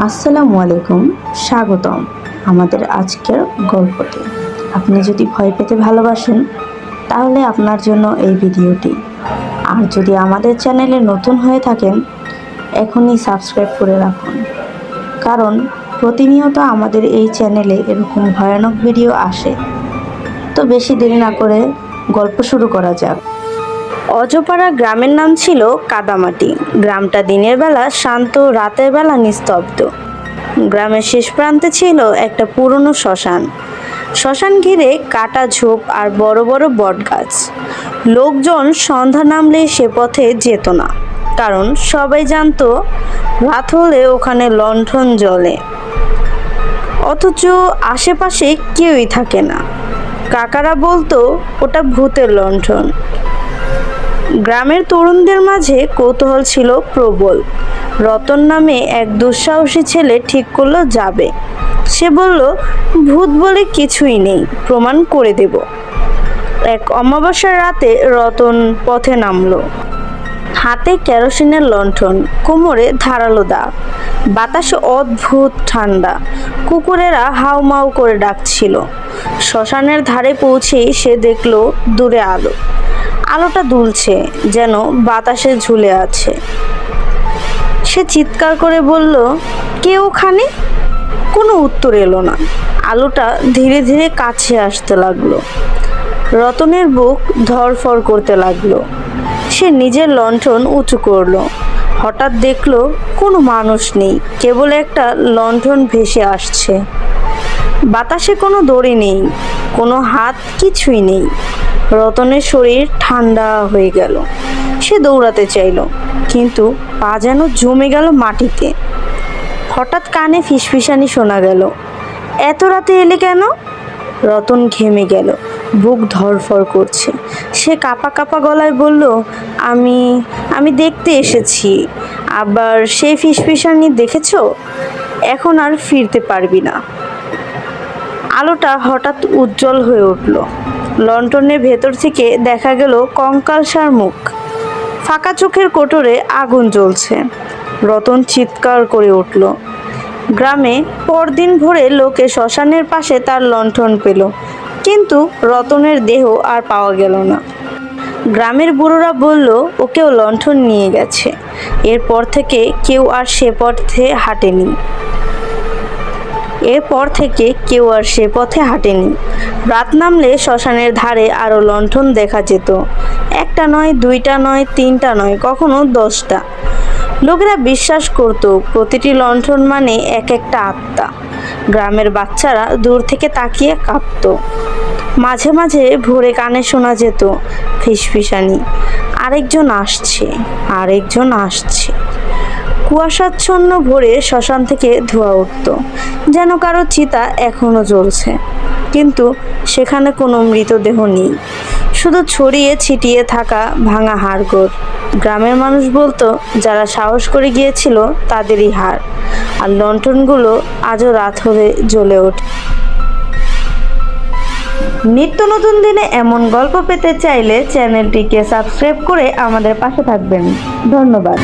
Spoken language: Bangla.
আসসালামু আলাইকুম, স্বাগতম আমাদের আজকের গল্পটি। আপনি যদি ভয় পেতে ভালোবাসেন, তাহলে আপনার জন্য এই ভিডিওটি। আর যদি আমাদের চ্যানেলে নতুন হয়ে থাকেন, এখনই সাবস্ক্রাইব করে রাখুন। কারণ প্রতিনিয়ত আমাদের এই চ্যানেলে এরকম ভয়ানক ভিডিও আসে। তো বেশি দেরি না করে গল্প শুরু করা যাক। অজপাড়া গ্রামের নাম ছিল কাদামাটি। গ্রামটা দিনের বেলা শান্ত, রাতের বেলা নিস্তব্ধ। গ্রামের শেষ প্রান্তে ছিল একটা পুরনো শ্মশান। শ্মশান ঘিরে কাটা ঝোপ আর বড় বড় বটগাছ। লোকজন সন্ধ্যা নামলে সে পথে যেত না, কারণ সবাই জানতো রাত হলে ওখানে লণ্ঠন জ্বলে। অথচ আশেপাশে কেউই থাকে না। কাকারা বলতো, ওটা ভূতের লণ্ঠন। গ্রামের তরুণদের মাঝে কৌতূহল ছিল প্রবল। রতন নামে এক দুঃসাহসী ছেলে ঠিক করল, যাবে। সে বলল, ভূত বলে কিছুই নেই, প্রমাণ করে দেব। এক অমাবস্যার রাতে রতন পথে নামলো। হাতে কেরোসিনের লণ্ঠন, কোমরে ধারালো দাগ, বাতাসে অদ্ভুত ঠান্ডা, কুকুরেরা হাউমাউ করে ডাকছিল। শ্মশানের ধারে পৌঁছেই সে দেখল দূরে আলো। আলোটা দুলছে, যেন বাতাসে ঝুলে আছে। সে চিৎকার করে বলল, কে ওখানে? কোনো উত্তর এলো না। আলোটা ধীরে ধীরে কাছে আসতে লাগল। রতনের বুক ধরফর করতে লাগল। সে নিজের লণ্ঠন উঁচু করল। হঠাৎ দেখল, কোনো মানুষ নেই, কেবল একটা লণ্ঠন ভেসে আসছে। বাতাসে কোনো দড়ি নেই, কোনো হাত কিছুই নেই। রতনের শরীর ঠান্ডা হয়ে গেল। সে দৌড়াতে চাইল, কিন্তু পা যেন জমে গেল মাটিতে। হঠাৎ কানে ফিসফিসানি শোনা গেল, এত রাতে এলে কেন? রতন ঘেমে গেল, বুক ধরফর করছে। সে কাপা কাপা গলায় বলল, আমি আমি দেখতে এসেছি। আবার সেই ফিসফিসানি দেখেছ? এখন আর ফিরতে পারবি না। আলোটা হঠাৎ উজ্জ্বল হয়ে উঠল। লন্ঠনের ভেতর থেকে দেখা গেল কঙ্কালসার মুখ। ফাঁকা চোখের কোটরে আগুন জ্বলছে। রতন চিৎকার করে উঠল। গ্রামে পরদিন ভোরে লোকে শ্মশানের পাশে তার লণ্ঠন পেল। কিন্তু রতনের দেহ আর পাওয়া গেল না। গ্রামের বুড়োরা বলল, ওকেও লণ্ঠন নিয়ে গেছে। এরপর থেকে কেউ আর সে পথে হাঁটেনি। এরপর থেকে কেউ আর সে পথে হাঁটেনি। রাত নামলে শ্মশানের ধারে আরও লণ্ঠন দেখা যেত। একটা নয়, দুইটা নয়, তিনটা নয়, কখনো দশটা। লোকেরা বিশ্বাস করত, প্রতিটি লণ্ঠন মানে এক একটা আত্মা। গ্রামের বাচ্চারা দূর থেকে তাকিয়ে কাঁপত। মাঝে মাঝে ভোরে কানে শোনা যেত, ফিসফিসানি। আরেকজন আসছে আরেকজন আসছে। কুয়াশাচ্ছন্ন ভোরে শ্মশান থেকে ধোঁয়া উঠত। যেন কারও চিতা এখনও জ্বলছে। কিন্তু সেখানে কোনো মৃতদেহ নেই। শুধু ছড়িয়ে ছিটিয়ে থাকা ভাঙা হাড়গোড়। গ্রামের মানুষ বলতো, যারা সাহস করে গিয়েছিল, তাদেরই হার আর লণ্ঠনগুলো আজও রাত হলে জ্বলে ওঠে। নিত্য নতুন দিনে এমন গল্প পেতে চাইলে চ্যানেলটিকে সাবস্ক্রাইব করে আমাদের পাশে থাকবেন। ধন্যবাদ।